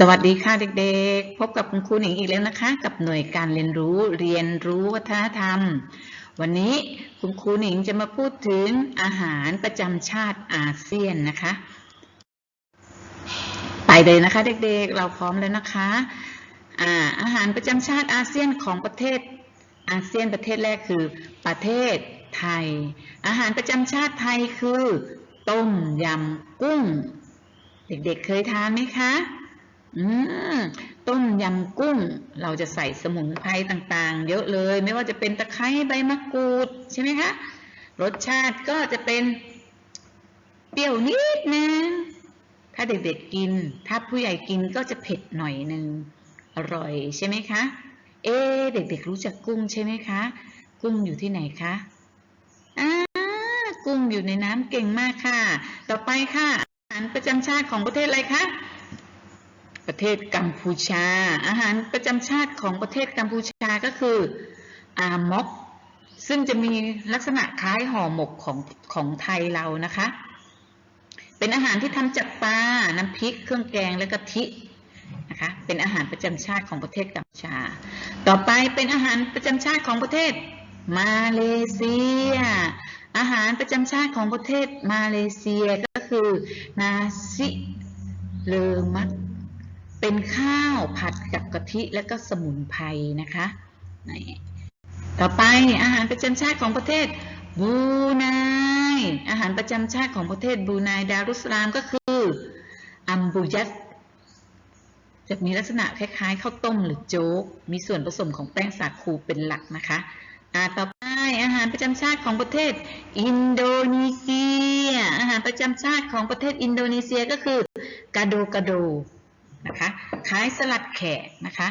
สวัสดีค่ะเด็กๆ พบกับคุณครูหนิงอีกแล้วนะคะ กับหน่วยการเรียนรู้เรียนรู้วัฒนธรรม วันนี้คุณครูหนิงจะมาพูดถึงอาหารประจำชาติอาเซียนนะคะ ไปเลยนะคะเด็กๆ เราพร้อมแล้วนะคะอาอาหารประจำชาติอาเซียนของประเทศอาเซียนประเทศแรกคือประเทศไทย อาหารประจำชาติไทยคือ ต้มยำกุ้ง เด็กๆ เคยทานไหมคะ อืมต้มยำกุ้ง เราจะใส่สมุนไพรต่างๆ เยอะเลย ไม่ว่าจะเป็นตะไคร้ใบมะกรูดใช่ไหมคะรสชาติก็จะเป็นเปรี้ยวนิดนึงถ้าเด็กๆกิน ถ้าผู้ใหญ่กินก็จะเผ็ดหน่อยนึงอร่อยใช่ไหมคะ เอ๊เด็กๆรู้จักกุ้งใช่ไหมคะ กุ้งอยู่ที่ไหนคะอ่ากุ้งอยู่ในน้ำเก่งมากค่ะ ต่อไปค่ะอาหารประจำชาติของประเทศอะไรคะ ประเทศกัมพูชา อาหารประจำชาติของประเทศกัมพูชาก็คืออามอกซึ่งจะมีลักษณะคล้ายห่อหมกของของไทยเรานะคะ เป็นอาหารที่ทำจากปลา น้ำพริก เครื่องแกงและกะทินะคะ เป็นอาหารประจำชาติของประเทศกัมพูชา ต่อไปเป็นอาหารประจำชาติของประเทศมาเลเซีย อาหารประจำชาติของประเทศมาเลเซียก็คือนาซิเลมัก เป็นข้าวผัดกับกะทิและก็สมุนไพรนะคะต่อไปอาหารประจำชาติของประเทศบูไนอาหารประจำชาติของประเทศบูไนดารุสลามก็คืออัมบูยัตจะมีลักษณะคล้ายๆข้าวต้มหรือโจ๊ก มีส่วนผสมของแป้งสาคูเป็นหลักนะคะอาต่อไปอาหารประจำชาติของประเทศอินโดนีเซีย อาหารประจำชาติของประเทศอินโดนีเซียก็คือกาโดกาโด นะคะคล้ายสลัดแขกนะคะ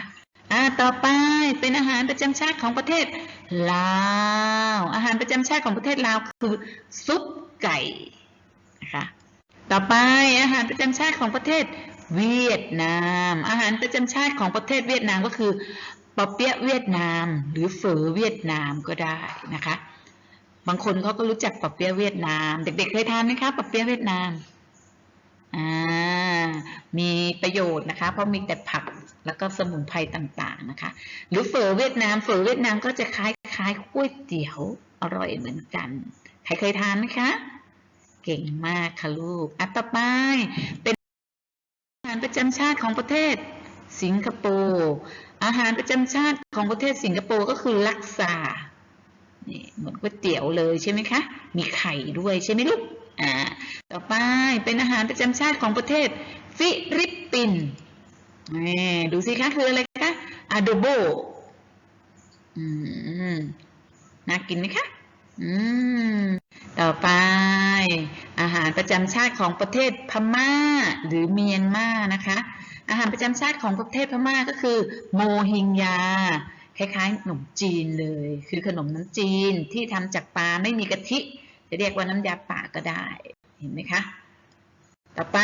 อ่าต่อไปเป็นอาหารประจำชาติของประเทศลาวอาหารประจำชาติของประเทศลาวคือซุปไก่นะคะต่อไปอาหารประจำชาติของประเทศเวียดนาม อาหารประจำชาติของประเทศเวียดนามก็คือปอเปี๊ยะเวียดนาม หรือเฝอเวียดนามก็ได้นะคะ บางคนเขาก็รู้จักปอเปี๊ยะเวียดนาม เด็กๆเคยทานไหมคะปอเปี๊ยะเวียดนาม มีประโยชน์นะคะ เพราะมีแต่ผักแล้วก็สมุนไพรต่างๆนะคะ หรือเฝอเวียดนามเฝอเวียดนามก็จะคล้ายคล้ายก๋วยเตี๋ยวอร่อยเหมือนกัน ใครเคยทานไหมคะ เก่งมากค่ะลูกอะต่อไปเป็นอาหารประจำชาติของประเทศสิงคโปร์อาหารประจำชาติของประเทศสิงคโปร์ก็คือลักซานี่เหมือนก๋วยเตี๋ยวเลยใช่ไหมคะ มีไข่ด้วยใช่ไหมลูกอ่าต่อไปเป็นอาหารประจำชาติของประเทศ ฟิลิปปินส์ดูสิคะคืออะไรคะอะโดโบอืมน่ากินไหมคะอืมต่อไป อาหารประจำชาติของประเทศพม่า หรือเมียนมานะคะ อาหารประจำชาติของประเทศพม่าก็คือ โมฮิงยาคล้ายๆขนมจีนเลย คือขนมน้ำจีนที่ทำจากปลาไม่มีกะทิ จะเรียกว่าน้ำยาป่าก็ได้ เห็นไหมคะ ต่อไป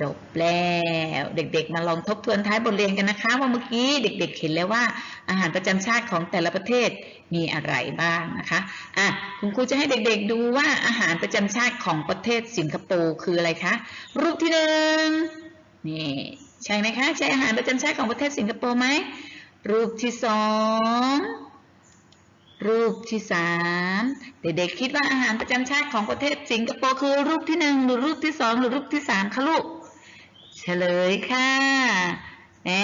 จบแล้วเด็กๆ มาลองทบทวนท้ายบทเรียนกันนะคะ ว่าเมื่อกี้เด็กๆ เห็นแล้วว่า อาหารประจำชาติของแต่ละประเทศมีอะไรบ้างนะคะอะคุณครูจะให้เด็กๆดูว่าอาหารประจำชาติของประเทศสิงคโปร์คืออะไรคะ รูปที่หนึ่งนี่ใช่ไหมคะ ใช่อาหารประจำชาติของประเทศสิงคโปร์ไหมรูปที่สองรูปที่สามเด็กๆคิดว่าอาหารประจำชาติของประเทศสิงคโปร์คือรูปที่หนึ่งหรือรูปที่สองหรือรูปที่สามคะลูก เฉลยค่ะเอ๊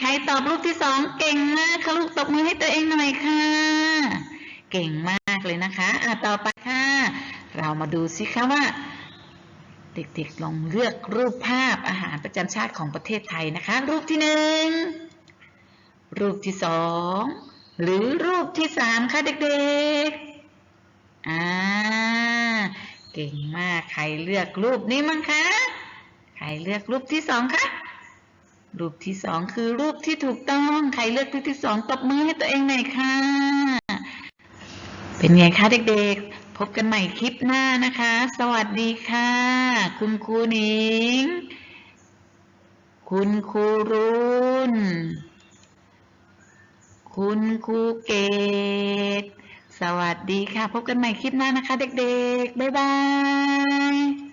ใครตอบรูปที่สองเก่งมากค่ะลูกตบมือให้ตัวเองหน่อยค่ะ เก่งมากเลยนะคะอะต่อไปค่ะ เรามาดูสิคะว่า เด็กๆลองเลือกรูปภาพอาหารประจำชาติของประเทศไทยนะคะ รูปที่หนึ่งรูปที่สองหรือรูปที่สามคะเด็กๆ อ่า เก่งมาก ใครเลือกรูปนี้มั้งคะ เลือกรูปที่สองคะรูปที่สองคือรูปที่ถูกต้อง ใครเลือกรูปที่สองตบมือให้ตัวเองหน่อยค่ะ เป็นไงคะเด็กๆ พบกันใหม่คลิปหน้านะคะ สวัสดีค่ะ คุณครูหนิง คุณครูรุนคุณครูเกต สวัสดีค่ะ พบกันใหม่คลิปหน้านะคะ เด็กๆ บ๊ายบาย